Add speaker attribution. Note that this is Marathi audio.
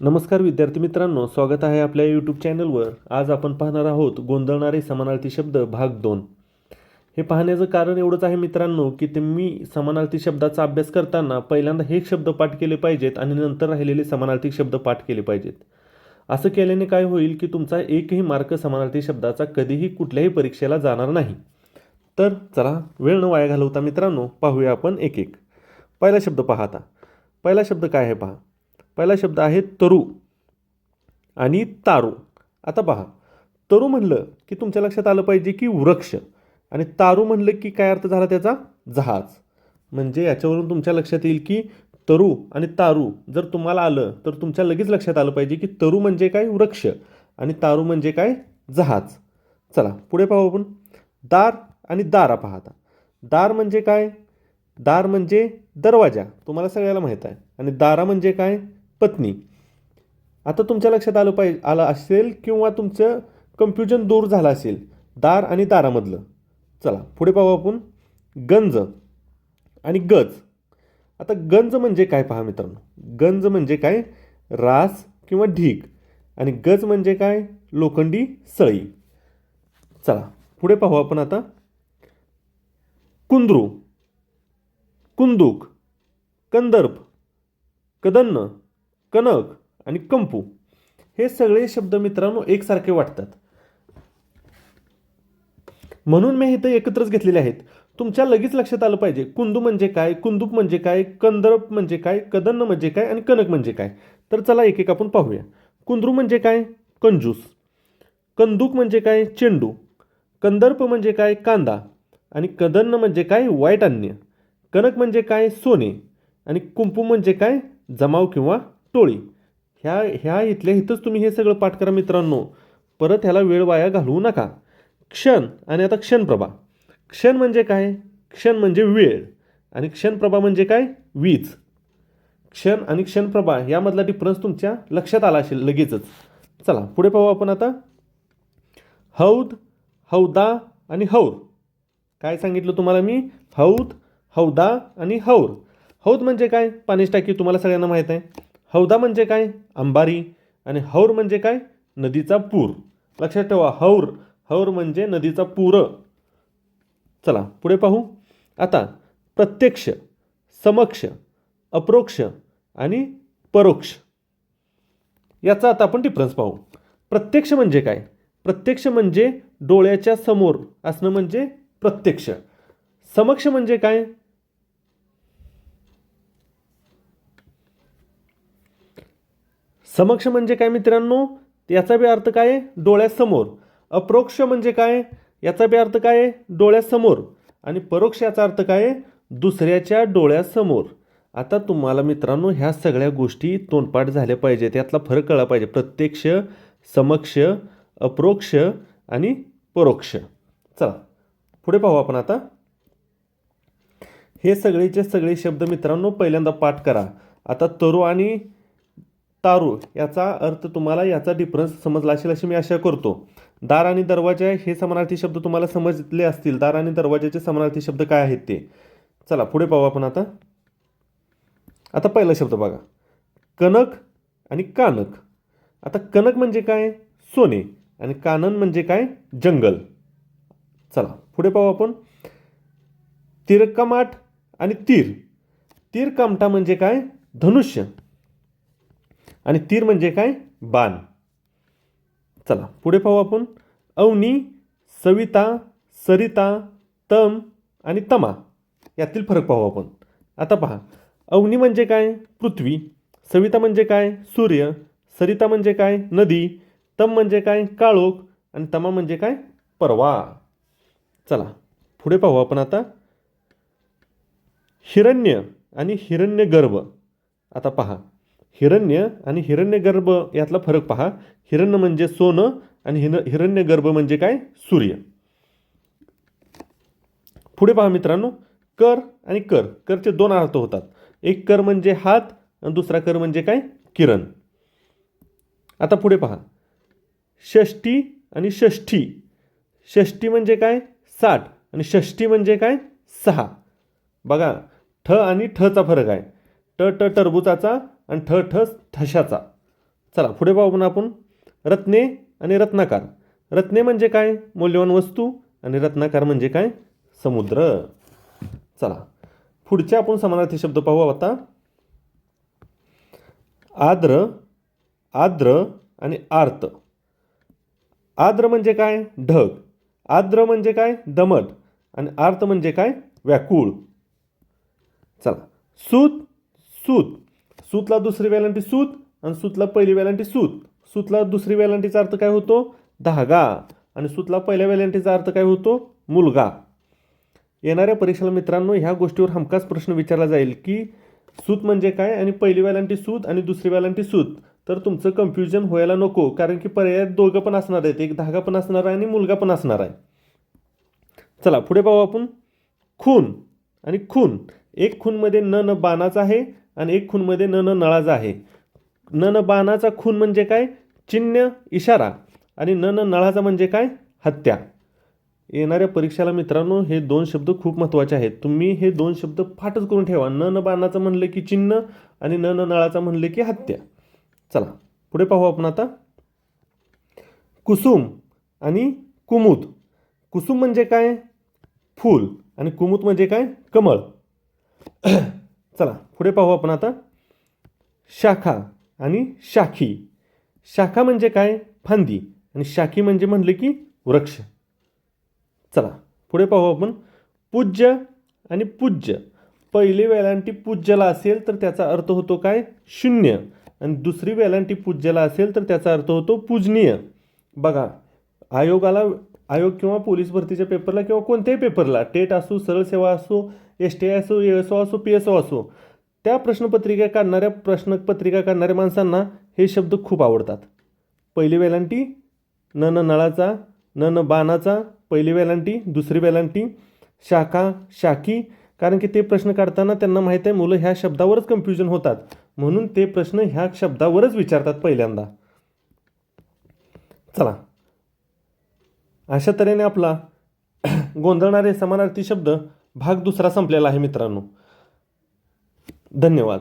Speaker 1: नमस्कार विद्यार्थी मित्रांनो स्वागत आहे आपल्या यूट्यूब चॅनलवर आज आपण पाहणार आहोत गोंधळणारे समानार्थी शब्द भाग दोन. हे पाहण्याचं कारण एवढंच आहे मित्रांनो की तुम्ही समानार्थी शब्दाचा अभ्यास करताना पहिल्यांदा हे शब्द पाठ केले पाहिजेत आणि नंतर राहिलेले समानार्थी शब्द पाठ केले पाहिजेत. असं केल्याने काय होईल की तुमचा एकही मार्क समानार्थी शब्दाचा कधीही कुठल्याही परीक्षेला जाणार नाही. तर चला वेळ न वाया घालवता मित्रांनो पाहूया आपण एक एक. पहिला शब्द पाहता पहिला शब्द काय आहे पहा? पहिला शब्द आहे तरू आणि तारू. आता पहा तरू म्हणलं की तुमच्या लक्षात आलं पाहिजे की वृक्ष आणि तारू म्हणलं की काय अर्थ झाला त्याचा? जहाज. म्हणजे याच्यावरून तुमच्या लक्षात येईल की तरू आणि तारू जर तुम्हाला आलं तर तुमच्या लगेच लक्षात आलं पाहिजे की तरू म्हणजे काय वृक्ष आणि तारू म्हणजे काय जहाज. चला पुढे पाहू आपण. दार आणि दारा पहा आता. दार म्हणजे काय? दार म्हणजे दरवाजा. तुम्हाला सगळ्याला माहीत आहे. आणि दारा म्हणजे काय? पत्नी. आता तुमच्या लक्षात आलं पाहिजे आलं असेल किंवा तुमचं कन्फ्युजन दूर झालं असेल दार आणि दारामधलं. चला पुढे पाहू आपण. गंज आणि गज. आता गंज म्हणजे काय पहा मित्रांनो? गंज म्हणजे काय? रास किंवा ढीग. आणि गज म्हणजे काय? लोखंडी सळी चला पुढे पाहू आपण आता. कुंद्रू. कुंदूक. कंदर्प. कदन्न. कनक आणि कंपू हे सगळे शब्द मित्रांनो एकसारखे वाटतात म्हणून मी इथं एकत्रच घेतलेले आहेत तुमच्या लगेच लक्षात आलं पाहिजे कुंदू म्हणजे काय कुंदूक म्हणजे काय कंदर्प म्हणजे काय कदन्न म्हणजे काय आणि कनक म्हणजे काय तर चला एक एक आपण पाहूया कुंद्रू म्हणजे काय कंजूस कंदूक म्हणजे काय चेंडू कंदर्प म्हणजे काय कांदा आणि कदन्न म्हणजे काय वाईट अन्य कनक म्हणजे काय सोने आणि कुंपू म्हणजे काय जमाव किंवा टोळी. ह्या ह्या इथल्या इथंच तुम्ही हे सगळं पाठ करा मित्रांनो. परत ह्याला वेळ वाया घालवू नका. क्षण आणि आता क्षणप्रभा. क्षण म्हणजे काय? क्षण म्हणजे वेळ. आणि क्षणप्रभा म्हणजे काय? वीज. क्षण आणि क्षणप्रभा यामधला डिफरन्स तुमच्या लक्षात आला असेल लगेचच. चला पुढे पाहू आपण आता. हौद हौदा आणि हौर. काय सांगितलं तुम्हाला मी? हौद हौदा आणि हौर. हौद म्हणजे काय? पाणीच टाकी तुम्हाला सगळ्यांना माहीत आहे. हौदा म्हणजे काय? अंबारी. आणि हौर म्हणजे काय? नदीचा पूर. लक्षात ठेवा हौर. हौर म्हणजे नदीचा पूर. चला पुढे पाहू. आता प्रत्यक्ष समक्ष अप्रोक्ष आणि परोक्ष. याचा आता आपण डिफरन्स पाहू. प्रत्यक्ष म्हणजे काय? प्रत्यक्ष म्हणजे डोळ्याच्या समोर. असणं म्हणजे प्रत्यक्ष. समक्ष म्हणजे काय? समक्ष म्हणजे काय मित्रांनो? याचा बी अर्थ काय? आहे डोळ्यासमोर. अप्रोक्ष म्हणजे काय? याचा बी अर्थ काय? आहे डोळ्यासमोर. आणि परोक्ष याचा अर्थ काय? आहे दुसऱ्याच्या डोळ्यासमोर. आता तुम्हाला मित्रांनो ह्या सगळ्या गोष्टी तोंडपाठ झाल्या पाहिजेत. यातला फरक कळला पाहिजे. प्रत्यक्ष समक्ष अप्रोक्ष आणि परोक्ष. चला पुढे पाहू आपण आता. हे सगळेचे सगळे शब्द मित्रांनो पहिल्यांदा पाठ करा. आता तरु आणि तारू याचा अर्थ तुम्हाला याचा डिफरन्स समजला असेल अशी मी आशा करतो. दार आणि दरवाजा हे समानार्थी शब्द तुम्हाला समजले असतील. दार आणि दरवाजाचे समानार्थी शब्द काय आहेत ते? चला पुढे पाहू आपण आता. आता पहिला शब्द बघा. कनक आणि कानक. आता कनक म्हणजे काय? सोने. आणि कानन म्हणजे काय? जंगल. चला पुढे पाहू आपण. तिरकमाट आणि तीर. तीर कामटा म्हणजे काय? धनुष्य. आणि तीर म्हणजे काय? बाण. चला पुढे पाहू आपण. अवनी सविता सरिता तम आणि तमा. यातील फरक पाहू आपण. आता पहा. अवनी म्हणजे काय? पृथ्वी. सविता म्हणजे काय? सूर्य. सरिता म्हणजे काय? नदी. तम म्हणजे काय? काळोख. आणि तमा म्हणजे काय? परवा. चला पुढे पाहू आपण आता. हिरण्य आणि हिरण्यगर्भ. आता पहा. हिरण्य आणि हिरण्यगर्भ यातला फरक पहा. हिरण्य म्हणजे सोनं आणि हिर हिरण्यगर्भ म्हणजे काय? सूर्य. पुढे पहा मित्रांनो. कर आणि कर. करचे दोन अर्थ होतात. एक कर म्हणजे हात आणि दुसरा कर म्हणजे काय? किरण. आता पुढे पहा. षष्टी आणि षष्ठी. षष्टी म्हणजे काय? साठ आणि षष्ठी म्हणजे काय? सहा. बघा. ठ आणि ठचा फरक आहे. ट ट टरबुजाचा आणि ठ ठस ठशाचा. चला पुढे पाहू पण आपण. रत्ने आणि रत्नाकार. रत्ने म्हणजे काय? मौल्यवान वस्तू आणि रत्नाकार म्हणजे काय? समुद्र. चला पुढचे आपण समानार्थी शब्द पाहू आता. आद्र आद्र आणि आर्त. आद्र म्हणजे काय? ढग. आद्र म्हणजे काय? दमट. आणि आर्त म्हणजे काय? व्याकुळ. चला सूत सूत. सूतला दुसरी वेलांटी सूत आणि सूतला पहिली वेलांटी सूत. सूतला दुसरी वेलांटीचा अर्थ काय होतो? धागा. आणि सूतला पहिल्या वेलांटीचा अर्थ काय होतो? मुलगा. येणाऱ्या परीक्षेला मित्रांनो ह्या गोष्टीवर हमखास प्रश्न विचारला जाईल की सूत म्हणजे काय आणि पहिली वेलांटी सूत आणि दुसरी वेलांटी सूत? तर तुमचं कन्फ्युजन व्हायला नको कारण की पर्यायात दोघं पण असणार आहेत. एक धागा पण असणार आहे आणि मुलगा पण असणार आहे. चला पुढे पाहू आपण. खून. आणि खून. एक खूनमध्ये न न बाणाचा आहे आणि एक खूनमध्ये न न नळाचा आहे. न न बाणाचा खून म्हणजे काय? चिन्ह इशारा. आणि न न नळाचा म्हणजे काय? हत्या. येणाऱ्या परीक्षेला मित्रांनो हे दोन शब्द खूप महत्त्वाचे आहेत. तुम्ही हे दोन शब्द फाटच करून ठेवा. न न बाणाचं म्हणलं की चिन्ह आणि न न नळाचा म्हणलं की हत्या. चला पुढे पाहू आपण आता. कुसुम आणि कुमुद. कुसुम म्हणजे काय? फूल. आणि कुमुद म्हणजे काय? कमळ. चला पुढे पाहू आपण आता. शाखा आणि शाखी. शाखा म्हणजे काय? फांदी. आणि शाखी म्हणजे म्हणलं की वृक्ष. चला पुढे पाहू आपण. पूज्य आणि पूज्य. पहिली वेलांटी पूज्यला असेल तर त्याचा अर्थ होतो काय? शून्य. आणि दुसरी वेलांटी पूज्यला असेल तर त्याचा अर्थ होतो पूजनीय. बघा आयोगाला आयोग किंवा पोलीस भरतीच्या पेपरला किंवा कोणत्याही पेपरला टेट असो सरळ सेवा असो एस टी आय असो ए एस ओ असो पी एस ओ असो त्या प्रश्नपत्रिका काढणाऱ्या प्रश्नपत्रिका काढणाऱ्या माणसांना हे शब्द खूप आवडतात. पहिली वेलांटी न न नळाचा न न बाणाचा पहिली वेलांटी दुसरी वेलांटी शाखा शाखी कारण की ते प्रश्न काढताना त्यांना माहीत आहे मुलं ह्या शब्दावरच कन्फ्युजन होतात. म्हणून ते प्रश्न ह्या शब्दावरच विचारतात पहिल्यांदा. चला. अशा तऱ्हेने आपला गोंधळणारे समानार्थी शब्द भाग दुसरा संपलेला आहे मित्रांनो. धन्यवाद.